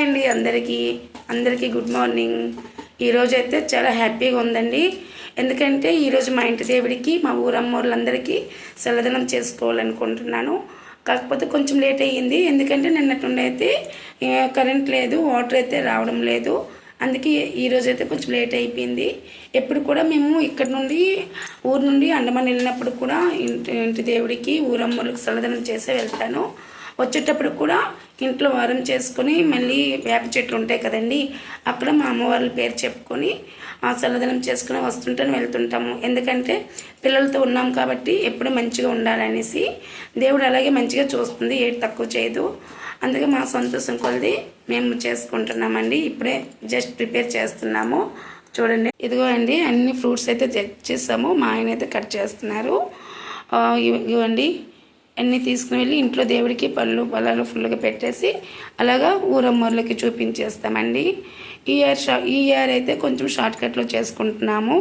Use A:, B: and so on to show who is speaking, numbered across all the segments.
A: Hi అండి అందరికీ. అందరికీ గుడ్ మార్నింగ్. ఈరోజు అయితే చాలా హ్యాపీగా ఉందండి. ఎందుకంటే ఈరోజు మా ఇంటి దేవుడికి మా ఊరమ్మోళ్ళందరికీ సెలదనం చేసుకోవాలనుకుంటున్నాను. కాకపోతే కొంచెం లేట్ అయ్యింది. ఎందుకంటే నిన్నటి అయితే కరెంట్ లేదు వాటర్ అయితే రావడం లేదు. అందుకే ఈరోజు అయితే కొంచెం లేట్ అయిపోయింది. ఎప్పుడు కూడా మేము ఇక్కడ నుండి ఊరు నుండి అండమాన్ వెళ్ళినప్పుడు కూడా ఇంటి ఇంటి దేవుడికి ఊరమ్మలకు సలదనం చేసే వెళ్తాను. వచ్చేటప్పుడు కూడా ఇంట్లో వారం చేసుకొని మళ్ళీ వేప చెట్లు ఉంటాయి కదండి అక్కడ మా అమ్మవారి పేరు చెప్పుకొని ఆ చల్లదనం చేసుకుని వస్తుంటాను వెళ్తుంటాము. ఎందుకంటే పిల్లలతో ఉన్నాం కాబట్టి ఎప్పుడు మంచిగా ఉండాలనేసి దేవుడు అలాగే మంచిగా చూస్తుంది ఏది తక్కువ చేయదు. అందుకే మా సంతోషం కొలది మేము చేసుకుంటున్నామండి. ఇప్పుడే జస్ట్ ప్రిపేర్ చేస్తున్నాము. చూడండి. ఇదిగో అండి అన్ని ఫ్రూట్స్ అయితే తెచ్చేసాము. మా ఆయన అయితే కట్ చేస్తున్నారు. ఇవ్వండి. అన్నీ తీసుకుని వెళ్ళి ఇంట్లో దేవుడికి పళ్ళు పొలాలు ఫుల్గా పెట్టేసి అలాగా ఊరమ్మోర్లకి చూపించేస్తామండి. ఈ ఇయర్ షా ఈ ఇయర్ అయితే కొంచెం షార్ట్కట్లో చేసుకుంటున్నాము.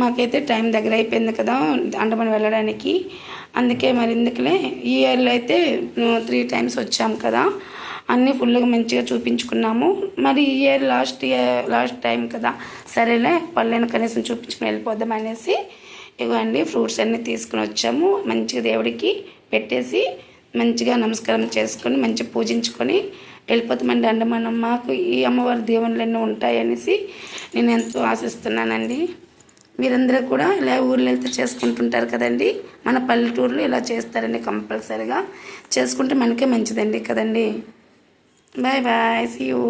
A: మాకైతే టైం దగ్గర అయిపోయింది కదా అండమని వెళ్ళడానికి. అందుకే మరి ఎందుకులే ఈ ఇయర్లో అయితే త్రీ టైమ్స్ వచ్చాం కదా. అన్నీ ఫుల్గా మంచిగా చూపించుకున్నాము. మరి ఈ year last year last time కదా సరేలే పళ్ళైన కనీసం చూపించుకుని వెళ్ళిపోదాం అనేసి ఇవ్వండి. ఫ్రూట్స్ అన్నీ తీసుకుని వచ్చాము. మంచిగా దేవుడికి పెట్టేసి మంచిగా నమస్కారం చేసుకొని మంచిగా పూజించుకొని వెళ్ళిపోతామండి. అంటే మనం మాకు ఈ అమ్మవారి దేవుళ్ళన్నీ ఉంటాయనేసి నేను ఎంతో ఆశిస్తున్నానండి. మీరందరూ కూడా ఇలా ఊర్లో వెళ్తే చేసుకుంటుంటారు కదండి. మన పల్లెటూరులో ఇలా చేస్తారండి కంపల్సరిగా. చేసుకుంటే మనకే మంచిదండి కదండి. Bye bye. See you